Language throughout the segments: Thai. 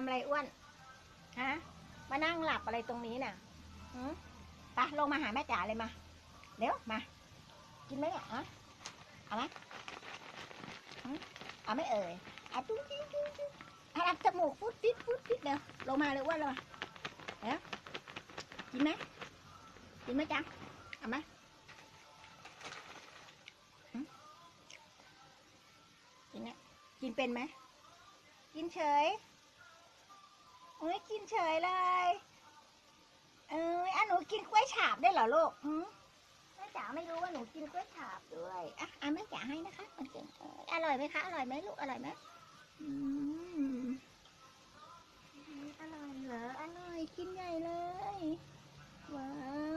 ทำอะไรอ้วน ฮะ มานั่งหลับอะไรตรงนี้น่ะหืมไปลงมาหาแม่จ๋าเลยมาเดี๋ยวมา กินไหมเนี่ยอะเอาไหมเอาไหม่เอ่ยอะตุ้งติ้งตุ้งติ้งอะรับจมูกฟุดฟิดฟุดฟิดเดี๋ยวลงมาเลยอ้วนเลยเดี๋ยวกินไหมกินไหมจ๊ะเอาไหมหืมกินเนี่ยกินเป็นไหม กินเฉย โอ้ยกินเฉยเลย เอออะหนูกินกล้วยฉาบได้เหรอลูกหืมแม่จ๋าไม่รู้ว่าหนูกินกล้วยฉาบด้วยอะอะแม่จ๋าให้นะคะมันเก่งเอออร่อยไหมคะอร่อยไหมลูกอร่อยไหมอืมอร่อยเหรออร่อยกินใหญ่เลย ว้า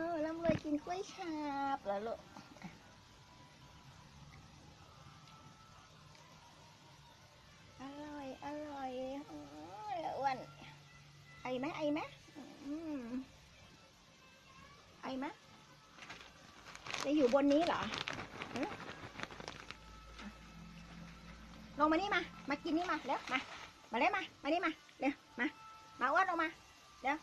วร่ำรวยกินกล้วยฉาบเหรอลูก อร่อย อร่อยโอ้ยอ้วนไอไหมไอไหมอืม ไอไหมจะอยู่บนนี้เหรอลงมานี่มา มากินนี่มาเร็วมา มาเร็วมา มานี่มาเร็วมา มาอ้วนลงมาเร็ว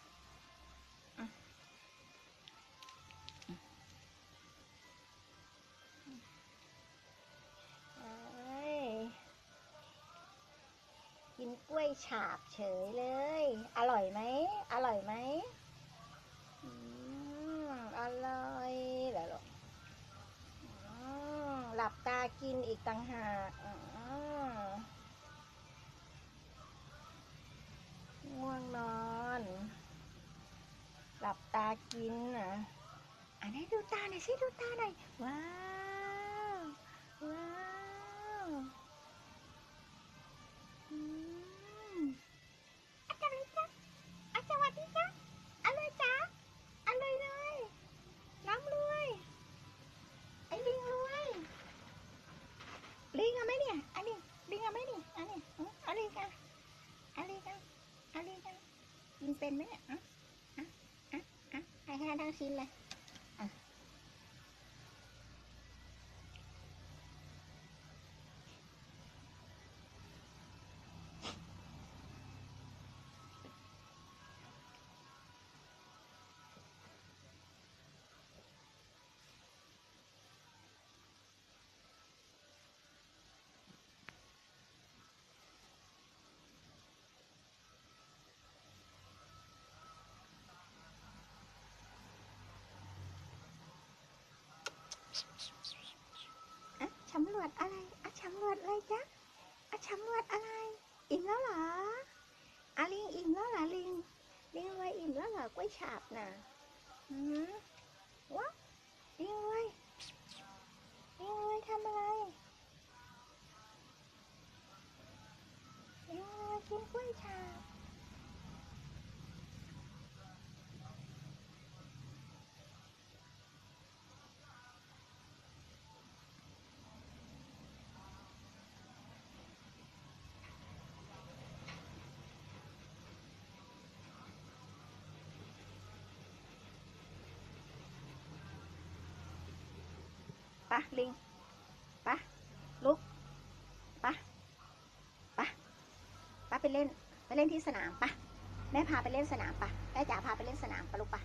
กินกล้วยฉาบเฉยเลย อร่อยไหม อร่อยไหมอืมอร่อยเหรอลูกอืมหลับตา กินอีกต่างหากง่วงนอน หลับตากินนะอันนี้ดูตาหน่อยสิดูตาหน่อยว้าว ว้าว อืมอาจารย์จ๊ะอาจารย์สวัสดีจ๊ะอะไรจ๊ะอะไรเลยน้ำรวย ไอ้ลิงรวย ลิงเอาไหมเนี่ย อันนี้ ลิงเอาไหมนี่อันนี้อืมเอาลิงกันเอาลิงกันเอาลิงกันกิน เป็นไหมเนี่ยอะอะอะอะให้ให้ทั้งชิ้นเลยำรวจอะไรอะสำรวจอะไรจ๊ะอะสำรวจอะไร อิ่มแล้วเหรออะลิงอิ่มแล้วเหรอลิงลิงไวยอิ่มแล้วเหรอ กล้วยฉาบน่ะอืมวะลิงไวยลิงรวยทำอะไรลิงรวยกินกล้วยฉาบ ปะลิงปะลุกปะปะปะไปเล่นไปเล่นที่สนามปะแม่พาไปเล่นสนามปะแม่จ๋าพาไปเล่นสนามปะลูกปะ